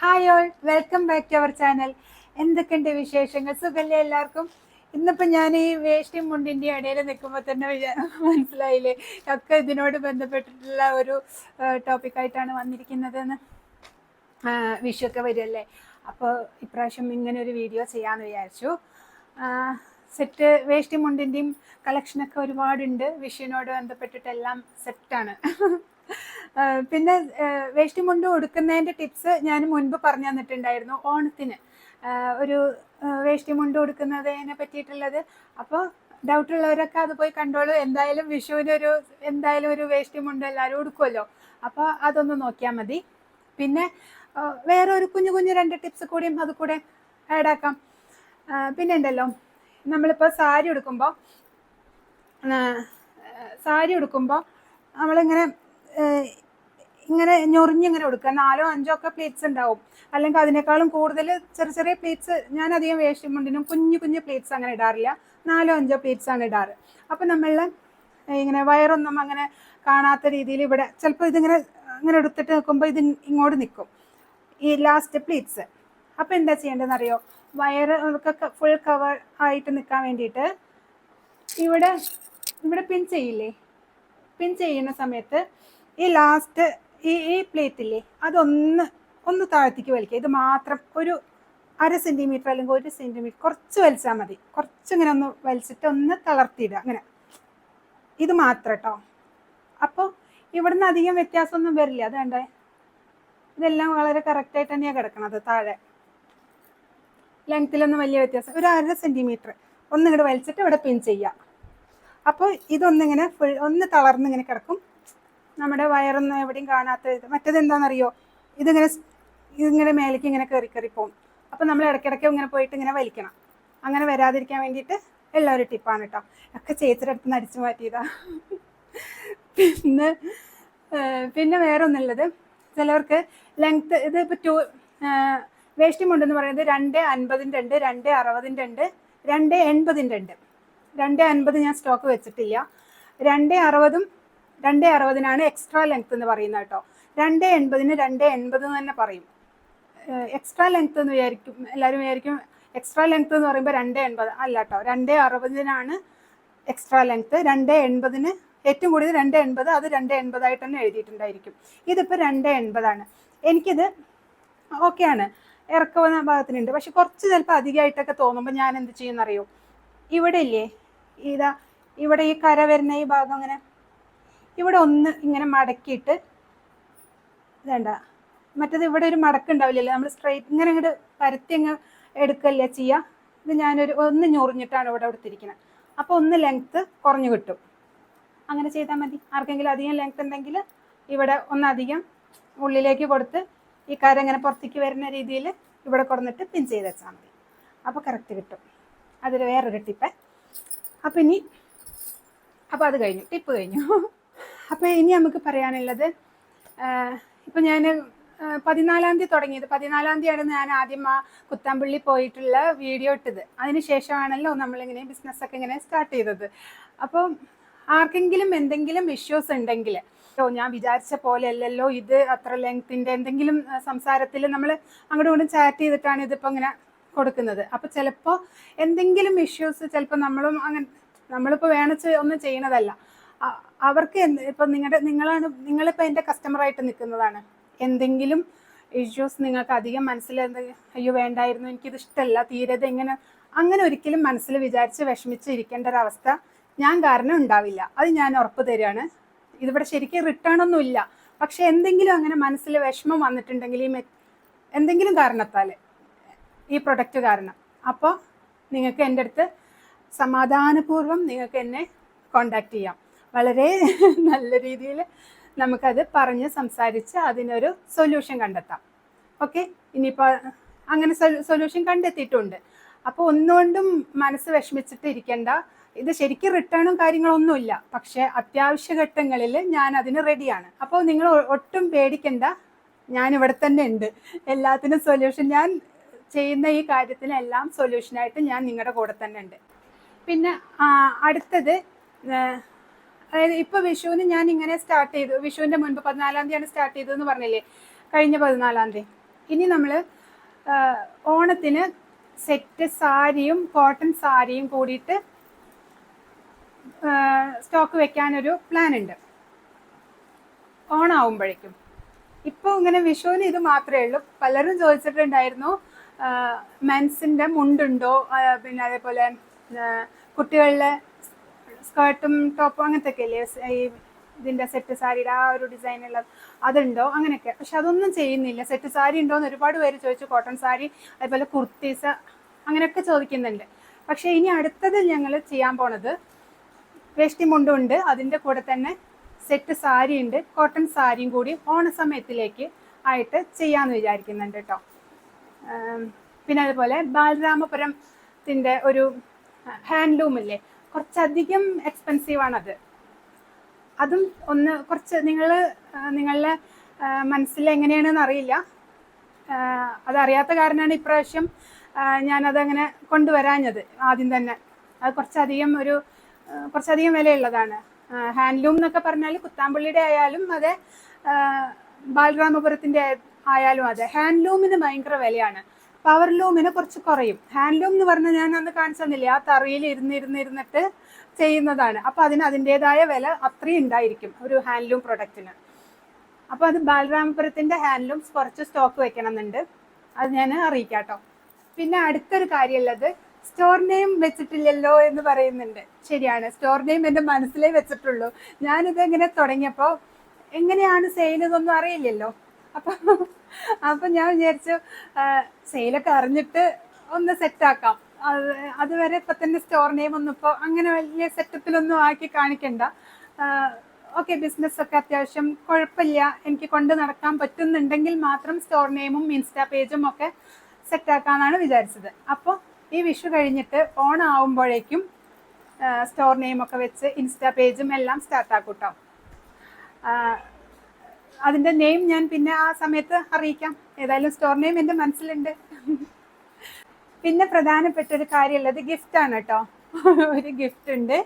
Hi all welcome back to our channel എന്തൊക്കെയുണ്ട് വിശേഷങ്ങൾ? സുഖല്ലേ എല്ലാവർക്കും? ഇന്നിപ്പോൾ ഞാൻ ഈ വേഷ്ടി മുണ്ടിന്റെ ഇടയിൽ നിൽക്കുമ്പോൾ തന്നെ മനസ്സിലായില്ലേ? ഒക്കെ ഇതിനോട് ബന്ധപ്പെട്ടിട്ടുള്ള ഒരു ടോപ്പിക്കായിട്ടാണ് വന്നിരിക്കുന്നതെന്ന് വിഷുവൊക്കെ വരുമല്ലേ അപ്പോൾ ഇപ്രാവശ്യം ഇങ്ങനെ ഒരു വീഡിയോ ചെയ്യാമെന്ന് വിചാരിച്ചു. സെറ്റ് വേഷ്ടി മുണ്ടിന്റെയും കളക്ഷനൊക്കെ ഒരുപാടുണ്ട്. വിഷുവിനോട് ബന്ധപ്പെട്ടിട്ടെല്ലാം സെറ്റാണ് പിന്നെ ആ, വേഷ്ടി മുണ്ട് ഉടുക്കുന്നതിന്റെ ടിപ്സ് ഞാൻ മുൻപ് പറഞ്ഞു തന്നിട്ടുണ്ടായിരുന്നു ഓണത്തിന്. ഒരു ആ, വേഷ്ടി മുണ്ട് ഉടുക്കുന്നതിനെ പറ്റിയിട്ടുള്ളത്. അപ്പോൾ ഡൗട്ട് ഉള്ളവരൊക്കെ അത് പോയി കണ്ടോളൂ. എന്തായാലും വിഷുവിനൊരു എന്തായാലും ഒരു വേഷ്ടി മുണ്ട് എല്ലാവരും ഉടുക്കുമല്ലോ അപ്പോൾ അതൊന്ന് നോക്കിയാൽ മതി. പിന്നെ വേറെ ഒരു കുഞ്ഞു കുഞ്ഞു രണ്ട് ടിപ്സ് കൂടിയും അത് കൂടെ ആഡ് ആക്കാം. ആ, പിന്നെ ഉണ്ടല്ലോ നമ്മളിപ്പോൾ സാരി ഉടുക്കുമ്പോൾ സാരി ഉടുക്കുമ്പോൾ നമ്മളിങ്ങനെ ഇങ്ങനെ ഞൊറിഞ്ഞിങ്ങനെ കൊടുക്കുക. നാലോ അഞ്ചോ ഒക്കെ പ്ലേറ്റ്സ് ഉണ്ടാവും. അല്ലെങ്കിൽ അതിനേക്കാളും കൂടുതൽ ചെറിയ ചെറിയ പ്ലേറ്റ്സ് ഞാൻ അധികം മുണ്ടിനും കുഞ്ഞു കുഞ്ഞു പ്ലേറ്റ്സ് അങ്ങനെ ഇടാറില്ല. നാലോ അഞ്ചോ പ്ലേറ്റ്സ് ആണ് ഇടാറ്. അപ്പം നമ്മൾ ഇങ്ങനെ വയറൊന്നും അങ്ങനെ കാണാത്ത രീതിയിൽ ഇവിടെ ചിലപ്പോൾ ഇതിങ്ങനെ അങ്ങനെ എടുത്തിട്ട് നിൽക്കുമ്പോൾ ഇത് ഇങ്ങോട്ട് നിൽക്കും. ഈ ലാസ്റ്റ് പ്ലീറ്റ്സ് അപ്പോൾ എന്താ ചെയ്യേണ്ടതെന്ന് അറിയോ വയർ ഒക്കെ ഫുൾ കവർ ആയിട്ട് നിൽക്കാൻ വേണ്ടിയിട്ട് ഇവിടെ ഇവിടെ പിൻ ചെയ്യില്ലേ? പിൻ ചെയ്യുന്ന സമയത്ത് ഈ ലാസ്റ്റ് ഈ ഈ പ്ലേറ്റ് ഇല്ലേ അതൊന്ന് ഒന്ന് താഴത്തേക്ക് വലിക്കുക. ഇത് മാത്രം ഒരു അര സെന്റിമീറ്റർ അല്ലെങ്കിൽ ഒരു സെന്റിമീറ്റർ കുറച്ച് വലിച്ചാൽ മതി. കുറച്ചിങ്ങനെ ഒന്ന് വലിച്ചിട്ട് ഒന്ന് തളർത്തിയിടുക. അങ്ങനെ. ഇത് മാത്രം കേട്ടോ അപ്പോൾ ഇവിടുന്ന് അധികം വ്യത്യാസമൊന്നും വരില്ല. അത് വേണ്ടേ ഇതെല്ലാം വളരെ കറക്റ്റായിട്ട് തന്നെയാണ് കിടക്കണത് താഴെ. ലെങ്ത്തിലൊന്നും വലിയ വ്യത്യാസം. ഒരു അര സെന്റിമീറ്റർ ഒന്നിങ്ങോട്ട് വലിച്ചിട്ട് ഇവിടെ പിൻ ചെയ്യുക. അപ്പോൾ ഇതൊന്നിങ്ങനെ ഫുൾ ഒന്ന് തളർന്നിങ്ങനെ കിടക്കും. നമ്മുടെ വയറൊന്നും എവിടെയും കാണാത്ത ഇത്. മറ്റേത് എന്താണെന്നറിയോ ഇതിങ്ങനെ ഇതിങ്ങനെ മേലേക്ക് ഇങ്ങനെ കയറി കയറി പോകും അപ്പോൾ നമ്മൾ ഇടയ്ക്കിടയ്ക്ക് ഇങ്ങനെ പോയിട്ട് ഇങ്ങനെ വലിക്കണം. അങ്ങനെ വരാതിരിക്കാൻ വേണ്ടിയിട്ട് ഉള്ള ഒരു ടിപ്പാണ് കേട്ടോ ഒക്കെ ചേച്ചിയുടെ അടുത്ത് നിന്ന് അടിച്ചു മാറ്റിയതാ. പിന്നെ പിന്നെ വേറെ ഒന്നുള്ളത് ചിലവർക്ക് ലെങ്ത്ത് ഇത് ഇപ്പോൾ ടു വേഷ്ടി മുണ്ടെന്ന് പറയുന്നത് രണ്ട് അൻപതിന്റെ ഉണ്ട് രണ്ട് അറുപതിന്റെ ഉണ്ട് രണ്ട് എൺപതിന്റെ ഉണ്ട് രണ്ട് അൻപത് ഞാൻ സ്റ്റോക്ക് വെച്ചിട്ടില്ല. രണ്ട് അറുപതും രണ്ട് അറുപതിനാണ് എക്സ്ട്രാ ലെങ്ത് എന്ന് പറയുന്നത് കേട്ടോ. രണ്ട് എൺപതിന് രണ്ട് എൺപത് എന്ന് തന്നെ പറയും. എക്സ്ട്രാ ലെങ്ത് എന്ന് വിചാരിക്കും. എല്ലാവരും വിചാരിക്കും എക്സ്ട്രാ ലെങ്ത് എന്ന് പറയുമ്പോൾ രണ്ട് എൺപത് അല്ല കേട്ടോ. രണ്ട് അറുപതിനാണ് എക്സ്ട്രാ ലെങ്ത് രണ്ട് എൺപതിന് ഏറ്റവും കൂടുതൽ രണ്ട് എൺപത് അത് രണ്ട് എൺപതായിട്ട് തന്നെ എഴുതിയിട്ടുണ്ടായിരിക്കും. ഇതിപ്പോൾ രണ്ട് എൺപതാണ്. എനിക്കിത് ഓക്കെയാണ് ഇറക്കുന്ന ഭാഗത്തിനുണ്ട്. പക്ഷെ കുറച്ച് ചിലപ്പോൾ അധികമായിട്ടൊക്കെ തോന്നുമ്പോൾ ഞാൻ എന്ത് ചെയ്യുമെന്നറിയോ ഇവിടെ ഇല്ലേ ഇതാ ഇവിടെ ഈ കര വരുന്ന ഈ ഭാഗം അങ്ങനെ ഇവിടെ ഒന്ന് ഇങ്ങനെ മടക്കിയിട്ട് വേണ്ട മറ്റത് ഇവിടെ ഒരു മടക്ക് ഉണ്ടാവില്ലല്ലോ നമ്മൾ സ്ട്രൈറ്റ് ഇങ്ങനെ ഇങ്ങോട്ട് പരത്തി അങ്ങ് എടുക്കല്ലേ ചെയ്യുക ഇത് ഞാനൊരു ഒന്ന് ഞൊറിഞ്ഞിട്ടാണ് ഇവിടെ എടുത്തിരിക്കുന്നത് അപ്പോൾ ഒന്ന് ലെങ്ത്ത് കുറഞ്ഞു കിട്ടും. അങ്ങനെ ചെയ്താൽ മതി. ആർക്കെങ്കിലും അധികം ലെങ്ത്ത് ഉണ്ടെങ്കിൽ ഇവിടെ ഒന്നധികം ഉള്ളിലേക്ക് കൊടുത്ത് ഈ കാര്യം ഇങ്ങനെ പുറത്തേക്ക് വരുന്ന രീതിയിൽ ഇവിടെ കൊടുന്നിട്ട് പിൻ ചെയ്ത് വെച്ചാൽ മതി. അപ്പോൾ കറക്റ്റ് കിട്ടും. അതൊരു വേറൊരു ടിപ്പ് അപ്പം ഇനി അപ്പോൾ അത് കഴിഞ്ഞു. ടിപ്പ് കഴിഞ്ഞു. അപ്പോൾ ഇനി നമുക്ക് പറയാനുള്ളത് ഇപ്പം ഞാൻ പതിനാലാം തീയതി തുടങ്ങിയത്. പതിനാലാം തീയതിയാണ് ഞാൻ ആദ്യം ആ കുത്താമ്പള്ളി പോയിട്ടുള്ള വീഡിയോ ഇട്ടത്. അതിന് ശേഷമാണല്ലോ നമ്മളിങ്ങനെ ബിസിനസ്സൊക്കെ ഇങ്ങനെ സ്റ്റാർട്ട് ചെയ്തത്. അപ്പോൾ ആർക്കെങ്കിലും എന്തെങ്കിലും ഇഷ്യൂസ് ഉണ്ടെങ്കിൽ ഓ ഞാൻ വിചാരിച്ച പോലെ അല്ലല്ലോ ഇത് അത്ര ലെങ്ത്തിന്റെ എന്തെങ്കിലും സംസാരത്തിൽ നമ്മൾ അങ്ങോട്ടും ഇങ്ങോട്ടും ചാറ്റ് ചെയ്തിട്ടാണ് ഇതിപ്പോൾ ഇങ്ങനെ കൊടുക്കുന്നത്. അപ്പോൾ ചിലപ്പോൾ എന്തെങ്കിലും ഇഷ്യൂസ് ചിലപ്പോൾ നമ്മളും അങ്ങനെ നമ്മളിപ്പോൾ വേണിച്ച് ഒന്നും ചെയ്യണതല്ല. അവർക്ക് ഇപ്പൊ നിങ്ങളുടെ നിങ്ങളാണ് നിങ്ങളിപ്പോൾ എന്റെ കസ്റ്റമറായിട്ട് നിൽക്കുന്നതാണ്. എന്തെങ്കിലും ഇഷ്യൂസ് നിങ്ങൾക്ക് അധികം മനസ്സിൽ അയ്യോ വേണ്ടായിരുന്നു എനിക്കിത് ഇഷ്ടമല്ല തീരത് എങ്ങനെ അങ്ങനെ ഒരിക്കലും മനസ്സിൽ വിചാരിച്ച് വിഷമിച്ച് ഇരിക്കേണ്ട അവസ്ഥ ഞാൻ കാരണം ഉണ്ടാവില്ല. അത് ഞാൻ ഉറപ്പ് തരികയാണ്. ഇതിവിടെ ശരിക്കും റിട്ടേൺ ഒന്നും ഇല്ല. പക്ഷെ എന്തെങ്കിലും അങ്ങനെ മനസ്സിൽ വിഷമം വന്നിട്ടുണ്ടെങ്കിൽ ഈ എന്തെങ്കിലും കാരണത്താൽ ഈ പ്രൊഡക്റ്റ് കാരണം. അപ്പോൾ നിങ്ങൾക്ക് എന്റെ അടുത്ത് സമാധാനപൂർവം നിങ്ങൾക്ക് എന്നെ കോണ്ടാക്ട് ചെയ്യാം. വളരെ നല്ല രീതിയിൽ നമുക്കത് പറഞ്ഞ് സംസാരിച്ച് അതിനൊരു സൊല്യൂഷൻ കണ്ടെത്താം. ഓക്കെ ഇനിയിപ്പോൾ അങ്ങനെ സൊല്യൂഷൻ കണ്ടെത്തിയിട്ടുണ്ട്. അപ്പോൾ ഒന്നുകൊണ്ടും മനസ്സ് വിഷമിച്ചിട്ട് ഇരിക്കേണ്ട. ഇത് ശരിക്കും റിട്ടേണും കാര്യങ്ങളൊന്നുമില്ല. പക്ഷേ അത്യാവശ്യ ഘട്ടങ്ങളിൽ ഞാൻ അതിന് റെഡിയാണ് അപ്പോൾ നിങ്ങൾ ഒട്ടും പേടിക്കണ്ട. ഞാൻ ഇവിടെ തന്നെ ഉണ്ട്. എല്ലാത്തിനും സൊല്യൂഷൻ ഞാൻ ചെയ്യുന്ന ഈ കാര്യത്തിനെല്ലാം സൊല്യൂഷനായിട്ട് ഞാൻ നിങ്ങളുടെ കൂടെ തന്നെ ഉണ്ട്. പിന്നെ അടുത്തത് അതായത് ഇപ്പോൾ വിഷുവിന് ഞാൻ ഇങ്ങനെ സ്റ്റാർട്ട് ചെയ്തു. വിഷുവിന്റെ മുൻപ് പതിനാലാം തീയതിയാണ് സ്റ്റാർട്ട് ചെയ്തതെന്ന് പറഞ്ഞില്ലേ? കഴിഞ്ഞ പതിനാലാം തീയതി. ഇനി നമ്മൾ ഓണത്തിന് സെറ്റ് സാരിയും കോട്ടൺ സാരിയും കൂടിയിട്ട് സ്റ്റോക്ക് വെക്കാനൊരു പ്ലാൻ ഉണ്ട്. ഓണാവുമ്പോഴേക്കും. ഇപ്പോൾ ഇങ്ങനെ വിഷുവിന് ഇത് മാത്രമേ ഉള്ളൂ. പലരും ചോദിച്ചിട്ടുണ്ടായിരുന്നു മെൻസിന്റെ മുണ്ടുണ്ടോ? പിന്നെ അതേപോലെ കുട്ടികളിലെ സ്കേർട്ടും ടോപ്പും അങ്ങനത്തെ ഒക്കെ അല്ലേ ഈ ഇതിന്റെ സെറ്റ് സാരിയുടെ ആ ഒരു ഡിസൈൻ ഉള്ളത് അതുണ്ടോ? അങ്ങനെയൊക്കെ. പക്ഷെ അതൊന്നും ചെയ്യുന്നില്ല. സെറ്റ് സാരി ഉണ്ടോ എന്ന് ഒരുപാട് പേര് ചോദിച്ചു. കോട്ടൺ സാരി അതുപോലെ കുർത്തീസ് അങ്ങനെയൊക്കെ ചോദിക്കുന്നുണ്ട്. പക്ഷെ ഇനി അടുത്തത് ഞങ്ങൾ ചെയ്യാൻ പോണത് വേഷ്ടി മുണ്ടുണ്ട് അതിന്റെ കൂടെ തന്നെ സെറ്റ് സാരി ഉണ്ട്. കോട്ടൺ സാരിയും കൂടി ഓണസമയത്തിലേക്ക് ആയിട്ട് ചെയ്യാമെന്ന് വിചാരിക്കുന്നുണ്ട് കേട്ടോ. പിന്നെ അതുപോലെ ബാലരാമപുരത്തിന്റെ ഒരു ഹാൻഡ്ലൂം ഇല്ലേ? കുറച്ചധികം എക്സ്പെൻസീവ് ആണത്. അതും ഒന്ന് കുറച്ച് നിങ്ങൾ നിങ്ങളുടെ മനസ്സിൽ എങ്ങനെയാണെന്ന് അറിയില്ല. അതറിയാത്ത കാരണമാണ് ഇപ്രാവശ്യം ഞാനതങ്ങനെ കൊണ്ടുവരാഞ്ഞത് ആദ്യം തന്നെ. അത് കുറച്ചധികം ഒരു കുറച്ചധികം വിലയുള്ളതാണ്. ഹാൻഡ്ലൂം എന്നൊക്കെ പറഞ്ഞാൽ കുത്താമ്പള്ളിയുടെ ആയാലും അതെ ബാലരാമപുരത്തിന്റെ ആയാലും അതെ. ഹാൻഡ്ലൂമിന് ഭയങ്കര വിലയാണ്. പവർ ലൂമിന് കുറച്ച് കുറയും. ഹാൻഡ് ലൂം എന്ന് പറഞ്ഞാൽ ഞാൻ അന്ന് കാണിച്ചു തന്നില്ലേ ആ തറിയിൽ ഇരുന്ന് ഇരുന്ന് ചെയ്യുന്നതാണ്. അപ്പോൾ അതിന് അതിന്റെതായ വില അത്രയും ഉണ്ടായിരിക്കും ഒരു ഹാൻഡ് ലൂം പ്രൊഡക്റ്റിന് അപ്പോൾ അത് ബാലരാമപുരത്തിന്റെ ഹാൻഡ്ലൂംസ് കുറച്ച് സ്റ്റോക്ക് വെക്കണമെന്നുണ്ട്. അത് ഞാൻ അറിയിക്കാം കേട്ടോ പിന്നെ അടുത്തൊരു കാര്യമുള്ളത് സ്റ്റോർ നെയിം വെച്ചിട്ടില്ലല്ലോ എന്ന് പറയുന്നുണ്ട്. ശരിയാണ് സ്റ്റോർ നെയിം എന്റെ മനസ്സിലേ വെച്ചിട്ടുള്ളൂ. ഞാനിത് ഇങ്ങനെ തുടങ്ങിയപ്പോൾ എങ്ങനെയാണ് സെയിൽ ഇതൊന്നും അറിയില്ലല്ലോ. അപ്പം അപ്പം ഞാൻ വിചാരിച്ചു സെയിലൊക്കെ അറിഞ്ഞിട്ട് ഒന്ന് സെറ്റാക്കാം അത് അതുവരെ ഇപ്പൊ തന്നെ സ്റ്റോർ നെയിം ഒന്നും ഇപ്പോൾ അങ്ങനെ വലിയ സെറ്റപ്പിലൊന്നും ആക്കി കാണിക്കണ്ട. ഓക്കെ ബിസിനസ് ഒക്കെ അത്യാവശ്യം കുഴപ്പമില്ല. എനിക്ക് കൊണ്ട് നടക്കാൻ പറ്റുന്നുണ്ടെങ്കിൽ മാത്രം സ്റ്റോർ നെയിമും ഇൻസ്റ്റാ പേജും ഒക്കെ സെറ്റ് സെറ്റാക്കാന്നാണ് വിചാരിച്ചത്. അപ്പോൾ ഈ വിഷു കഴിഞ്ഞിട്ട് ഓൺ ആവുമ്പോഴേക്കും സ്റ്റോർ നെയിമൊക്കെ വെച്ച് ഇൻസ്റ്റാ പേജും എല്ലാം സ്റ്റാർട്ടാക്കും അതിന്റെ നെയിം ഞാൻ പിന്നെ ആ സമയത്ത് അറിയിക്കാം. ഏതായാലും സ്റ്റോർ നെയിം എന്റെ മനസ്സിലുണ്ട്. പിന്നെ പ്രധാനപ്പെട്ട ഒരു കാര്യമുള്ളത് ആണ് കേട്ടോ. ഒരു ഗിഫ്റ്റ് ഉണ്ട്.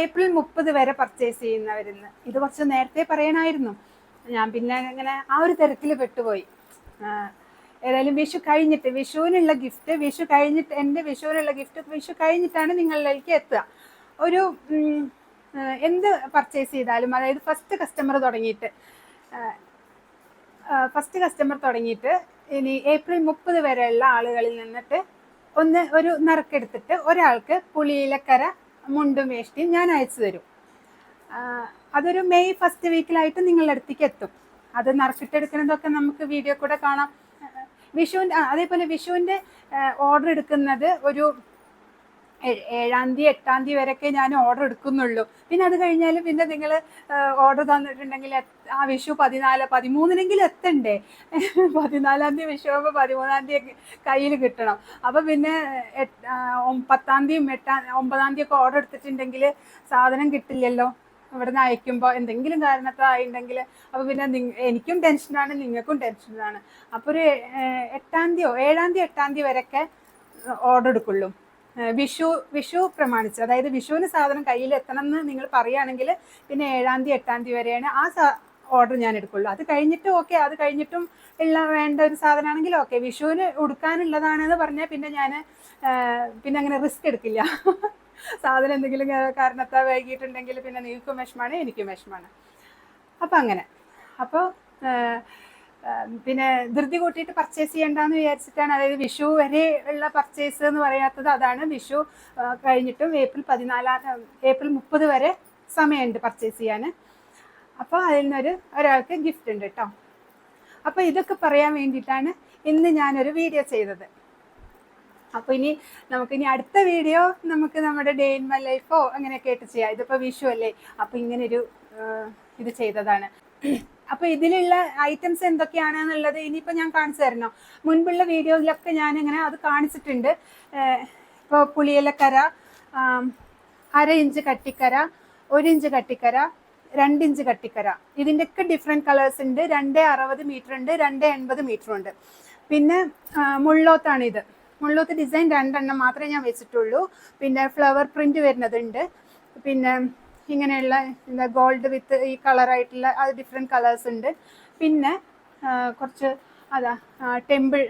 ഏപ്രിൽ മുപ്പത് വരെ പർച്ചേസ് ചെയ്യുന്നവരിന്ന്. ഇത് കുറച്ച് നേരത്തെ പറയണമായിരുന്നു ഞാൻ പിന്നെ അങ്ങനെ ആ ഒരു തിരക്കിൽ പെട്ടുപോയി. ഏതായാലും വിഷു കഴിഞ്ഞിട്ട് വിഷുവിനുള്ള ഗിഫ്റ്റ് വിഷു കഴിഞ്ഞിട്ട് എന്റെ വിഷുവിനുള്ള ഗിഫ്റ്റ് വിഷു കഴിഞ്ഞിട്ടാണ് നിങ്ങളിലേക്ക് എത്തുക. ഒരു എന്ത് പർച്ചേസ് ചെയ്താലും അതായത് ഫസ്റ്റ് കസ്റ്റമർ തുടങ്ങിയിട്ട് ഫസ്റ്റ് കസ്റ്റമർ തുടങ്ങിയിട്ട് ഇനി ഏപ്രിൽ മുപ്പത് വരെയുള്ള ആളുകളിൽ നിന്നിട്ട് ഒന്ന് ഒരു നറുക്കെടുത്തിട്ട് ഒരാൾക്ക് പുളിയിലക്കര മുണ്ടും വേഷ്ടിയും ഞാൻ അയച്ചു തരും. അതൊരു മെയ് ഫസ്റ്റ് വീക്കിലായിട്ട് നിങ്ങളുടെ അടുത്തേക്ക് എത്തും. അത് നറുക്കിട്ടെടുക്കുന്നതൊക്കെ നമുക്ക് വീഡിയോ കൂടെ കാണാം. വിഷുവിന്റെ അതേപോലെ വിഷുവിന്റെ ഓർഡർ എടുക്കുന്നത് ഒരു ഏഴാം തീയതി എട്ടാം തീയതി വരെയൊക്കെ ഞാൻ ഓർഡർ എടുക്കുന്നുള്ളൂ. പിന്നെ അത് കഴിഞ്ഞാൽ പിന്നെ നിങ്ങൾ ഓർഡർ തന്നിട്ടുണ്ടെങ്കിൽ ആ വിഷു പതിനാല് പതിമൂന്നിനെങ്കിലും എത്തണ്ടേ? പതിനാലാം തീയതി വിഷു ആകുമ്പോൾ പതിമൂന്നാം തീയതി കയ്യിൽ കിട്ടണം. അപ്പോൾ പിന്നെ പത്താം തീയതി എട്ടാം ഒമ്പതാം തീയതി ഒക്കെ ഓർഡർ എടുത്തിട്ടുണ്ടെങ്കിൽ സാധനം കിട്ടില്ലല്ലോ? ഇവിടുന്ന് അയക്കുമ്പോൾ എന്തെങ്കിലും കാരണത്തായിട്ടുണ്ടെങ്കിൽ അപ്പോൾ പിന്നെ എനിക്കും ടെൻഷനാണ് നിങ്ങൾക്കും ടെൻഷനാണ് അപ്പോൾ ഒരു എട്ടാം തീയതിയോ ഏഴാം തീയതി എട്ടാം തീയതി വരെയൊക്കെ ഓർഡർ എടുക്കുള്ളൂ. വിഷു വിഷു പ്രമാണിച്ച്. അതായത് വിഷുവിന് സാധനം കയ്യിൽ എത്തണം എന്ന് നിങ്ങൾ പറയുകയാണെങ്കിൽ പിന്നെ ഏഴാം തീയതി എട്ടാം തീയതി വരെയാണ് ആ ഓർഡർ ഞാൻ എടുക്കുള്ളൂ. അത് കഴിഞ്ഞിട്ട് ഓക്കെ അത് കഴിഞ്ഞിട്ടും ഉള്ള വേണ്ട ഒരു സാധനമാണെങ്കിൽ ഓക്കെ വിഷുവിന് ഉടുക്കാനുള്ളതാണെന്ന് പറഞ്ഞാൽ പിന്നെ ഞാൻ പിന്നെ അങ്ങനെ റിസ്ക് എടുക്കില്ല. സാധനം എന്തെങ്കിലും കാരണത്താ വൈകിട്ടുണ്ടെങ്കിൽ പിന്നെ നിങ്ങൾക്കും വിഷമാണ് എനിക്കും വിഷമാണ് അപ്പം അങ്ങനെ. അപ്പോൾ പിന്നെ ധൃതി കൂട്ടിയിട്ട് പർച്ചേസ് ചെയ്യണ്ടെന്ന് വിചാരിച്ചിട്ടാണ്. അതായത് വിഷു വരെ ഉള്ള പർച്ചേസ് എന്ന് പറയാത്തത് അതാണ്. വിഷു കഴിഞ്ഞിട്ടും ഏപ്രിൽ പതിനാലാം ഏപ്രിൽ മുപ്പത് വരെ സമയമുണ്ട് പർച്ചേസ് ചെയ്യാൻ. അപ്പോൾ അതിൽ നിന്നൊരു ഒരാൾക്ക് ഗിഫ്റ്റ് ഉണ്ട് കേട്ടോ അപ്പോൾ ഇതൊക്കെ പറയാൻ വേണ്ടിയിട്ടാണ് ഇന്ന് ഞാനൊരു വീഡിയോ ചെയ്തത്. അപ്പോൾ ഇനി നമുക്ക് ഇനി അടുത്ത വീഡിയോ നമുക്ക് നമ്മുടെ ഡേ ഇൻ മൈ ലൈഫോ അങ്ങനെയൊക്കെ ആയിട്ട് ചെയ്യാം. ഇതിപ്പോൾ വിഷു അല്ലേ? അപ്പോൾ ഇങ്ങനൊരു ഇത് ചെയ്തതാണ്. അപ്പോൾ ഇതിലുള്ള ഐറ്റംസ് എന്തൊക്കെയാണെന്നുള്ളത് ഇനിയിപ്പോൾ ഞാൻ കാണിച്ചു തരണം? മുൻപുള്ള വീഡിയോയിലൊക്കെ ഞാൻ ഇങ്ങനെ അത് കാണിച്ചിട്ടുണ്ട്. ഇപ്പോൾ പുളിയിലക്കര അര ഇഞ്ച് കട്ടിക്കര ഒരു ഇഞ്ച് കട്ടിക്കര രണ്ട് ഇഞ്ച് കട്ടിക്കര. ഇതിന്റെയൊക്കെ ഡിഫറെന്റ് കളേഴ്സ് ഉണ്ട്. രണ്ട് അറുപത് മീറ്റർ ഉണ്ട് രണ്ട് എൺപത് മീറ്റർ ഉണ്ട്. പിന്നെ മുള്ളോത്താണ് ഇത് മുള്ളോത്ത് ഡിസൈൻ രണ്ടെണ്ണം മാത്രമേ ഞാൻ വെച്ചിട്ടുള്ളൂ. പിന്നെ ഫ്ലവർ പ്രിന്റ് വരുന്നതുണ്ട്. പിന്നെ ഇങ്ങനെയുള്ള എന്താ ഗോൾഡ് വിത്ത് ഈ കളറായിട്ടുള്ള അത് ഡിഫറെന്റ് കളേഴ്സ് ഉണ്ട്. പിന്നെ കുറച്ച് അതാ ടെമ്പിൾ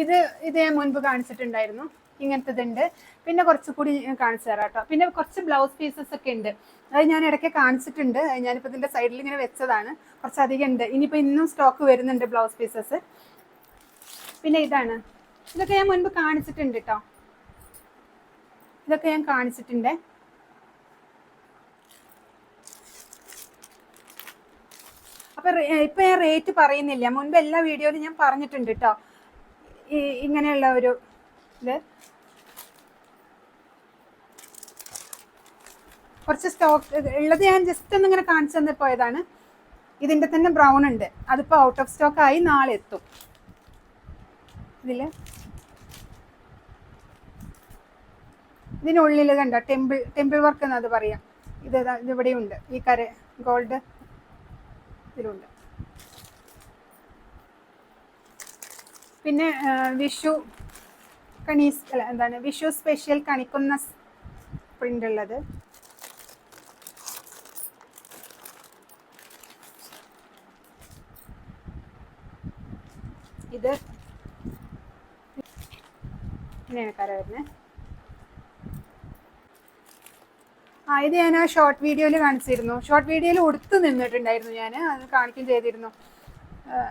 ഇത് ഇത് ഞാൻ മുൻപ് കാണിച്ചിട്ടുണ്ടായിരുന്നു. ഇങ്ങനത്തതുണ്ട്. പിന്നെ കുറച്ച് കൂടി കാണിച്ചു തരാം കേട്ടോ. പിന്നെ കുറച്ച് ബ്ലൗസ് പീസസ് ഒക്കെ ഉണ്ട്. അത് ഞാൻ ഇടയ്ക്ക് കാണിച്ചിട്ടുണ്ട്. ഞാനിപ്പോൾ ഇതിന്റെ സൈഡിൽ ഇങ്ങനെ വെച്ചതാണ്. കുറച്ച് അധികം ഉണ്ട്. ഇനിയിപ്പോൾ ഇന്നും സ്റ്റോക്ക് വരുന്നുണ്ട് ബ്ലൗസ് പീസസ് പിന്നെ ഇതാണ്. ഇതൊക്കെ ഞാൻ മുൻപ് കാണിച്ചിട്ടുണ്ട് കേട്ടോ. ഇതൊക്കെ ഞാൻ കാണിച്ചിട്ടുണ്ട്. അപ്പൊ ഇപ്പൊ ഞാൻ റേറ്റ് പറയുന്നില്ല. മുൻപ് എല്ലാ വീഡിയോയിലും ഞാൻ പറഞ്ഞിട്ടുണ്ട് കേട്ടോ ഇങ്ങനെയുള്ള ഒരു ഇത്. കുറച്ച് സ്റ്റോക്ക് ഉള്ളത് ഞാൻ ജസ്റ്റ് ഒന്ന് ഇങ്ങനെ കാണിച്ചു തന്നെ പോയതാണ്. ഇതിന്റെ തന്നെ ബ്രൗൺ ഉണ്ട്. അതിപ്പോ ഔട്ട് ഓഫ് സ്റ്റോക്ക് ആയി നാളെ എത്തും. ഇതിൽ ഇതിനുള്ളിൽ കണ്ട? ടെമ്പിൾ ടെമ്പിൾ വർക്ക് എന്നത് പറയാം. ഇത് ഇവിടെ ഉണ്ട് ഈ കര ഗോൾഡ് ഇതിലുണ്ട്. പിന്നെ വിഷു കണീസ് അല്ല എന്താണ്? വിഷു സ്പെഷ്യൽ കണിക്കുന്ന പ്രിന്റ് ഉള്ളത് ഇത്. ഇങ്ങനെയാണ് കര വരുന്നത്. ആ ഇത് ഞാൻ ആ ഷോർട്ട് വീഡിയോയിൽ കാണിച്ചിരുന്നു. ഷോർട്ട് വീഡിയോയിൽ ഉടുത്ത് നിന്നിട്ടുണ്ടായിരുന്നു ഞാൻ അത് കാണിക്കുകയും ചെയ്തിരുന്നു.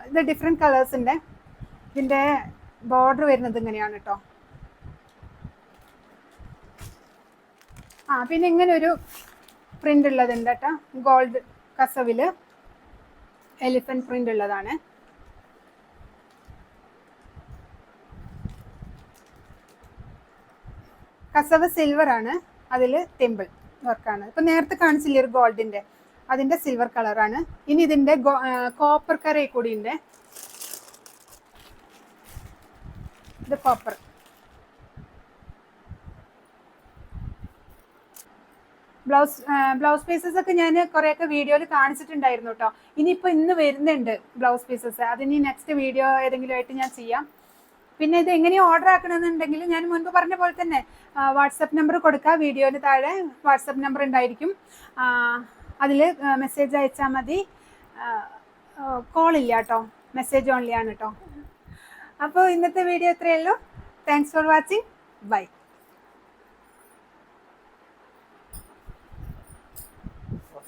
ഇത് ഡിഫറെന്റ് കളേഴ്സിന്റെ ഇതിന്റെ ബോർഡർ വരുന്നത് ഇങ്ങനെയാണ് കേട്ടോ ആ പിന്നെ ഇങ്ങനെ ഒരു പ്രിന്റ് ഉള്ളതുണ്ട് കേട്ടോ ഗോൾഡ് കസവിൽ എലിഫന്റ് പ്രിന്റ് ഉള്ളതാണ്. കസവ് സിൽവർ ആണ്. അതിൽ ടെമ്പിൾ വർക്കാണ്. ഇപ്പൊ നേരത്തെ കാണിച്ചില്ലേ ഒരു ഗോൾഡിന്റെ? അതിന്റെ സിൽവർ കളറാണ് ഇനി ഇതിന്റെ കോപ്പർ കറി കൂടി ഉണ്ട് ഇത് കോപ്പർ ബ്ലൗസ് ബ്ലൗസ് പീസസ് ഒക്കെ ഞാൻ കുറേയൊക്കെ വീഡിയോയിൽ കാണിച്ചിട്ടുണ്ടായിരുന്നു കേട്ടോ ഇനിയിപ്പോൾ ഇന്ന് വരുന്നുണ്ട് ബ്ലൗസ് പീസസ് അതിനി നെക്സ്റ്റ് വീഡിയോ ഏതെങ്കിലും ആയിട്ട് ഞാൻ ചെയ്യാം. പിന്നെ ഇത് എങ്ങനെയാണ് ഓർഡർ ആക്കണമെന്നുണ്ടെങ്കിൽ ഞാൻ മുൻപ് പറഞ്ഞ പോലെ തന്നെ വാട്സപ്പ് നമ്പർ കൊടുക്കുക വീഡിയോന് താഴെ വാട്സപ്പ് നമ്പർ ഉണ്ടായിരിക്കും. അതിൽ മെസ്സേജ് അയച്ചാൽ മതി. കോൾ ഇല്ല കേട്ടോ മെസ്സേജ് ഓൺലി ആണ് കേട്ടോ അപ്പോൾ ഇന്നത്തെ വീഡിയോ ഇത്രയേ ഉള്ളൂ. Thanks for watching bye